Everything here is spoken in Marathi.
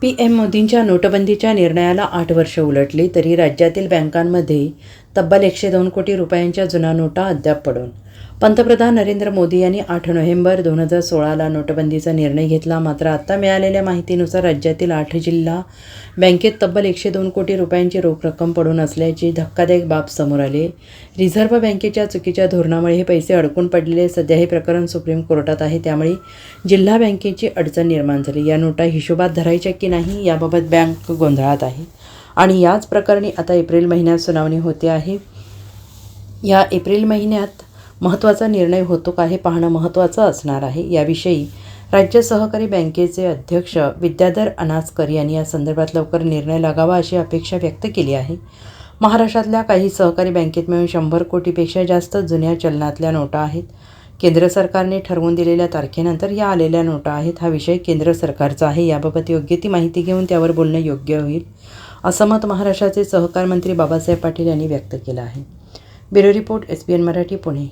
पी एम मोदींच्या नोटबंदीच्या निर्णयाला आठ वर्ष उलटली तरी राज्यातील बँकांमध्ये तब्बल एकशे दोन कोटी रुपयांच्या जुन्या नोटा अद्याप पडून. पंतप्रधान नरेंद्र मोदी यांनी आठ नोव्हेंबर दोन हजार सोळाला नोटबंदीचा निर्णय घेतला. मात्र आत्ता मिळालेल्या माहितीनुसार राज्यातील आठ जिल्हा बँकेत तब्बल एकशे दोन कोटी रुपयांची रोख रक्कम पडून असल्याची धक्कादायक बाब समोर आली. रिझर्व्ह बँकेच्या चुकीच्या धोरणामुळे हे पैसे अडकून पडलेले सध्या हे प्रकरण सुप्रीम कोर्टात आहे. त्यामुळे जिल्हा बँकेची अडचण निर्माण झाली. या नोटा हिशोबात धरायच्या की नाही याबाबत बँक गोंधळात आहे. आणि याच प्रकरणी आता एप्रिल महिन्यात सुनावणी होते आहे. या एप्रिल महिन्यात महत्त्वाचा निर्णय होतो का हे पाहणं महत्त्वाचं असणार आहे. याविषयी राज्य सहकारी बँकेचे अध्यक्ष विद्याधर अनासकर यांनी या संदर्भात लवकर निर्णय लागावा अशी अपेक्षा व्यक्त केली आहे. महाराष्ट्रातल्या काही सहकारी बँकेत मिळून शंभर कोटीपेक्षा जास्त जुन्या चलनातल्या नोटा आहेत. केंद्र सरकारने ठरवून दिलेल्या तारखेनंतर या आलेल्या नोटा आहेत. हा विषय केंद्र सरकारचा आहे. याबाबत योग्य ती माहिती घेऊन त्यावर बोलणं योग्य होईल. असं मत महाराष्ट्राचे सहकार मंत्री बाबासाहेब पाटील यांनी व्यक्त केलं आहे. Bureau report S P N Marathi Pune.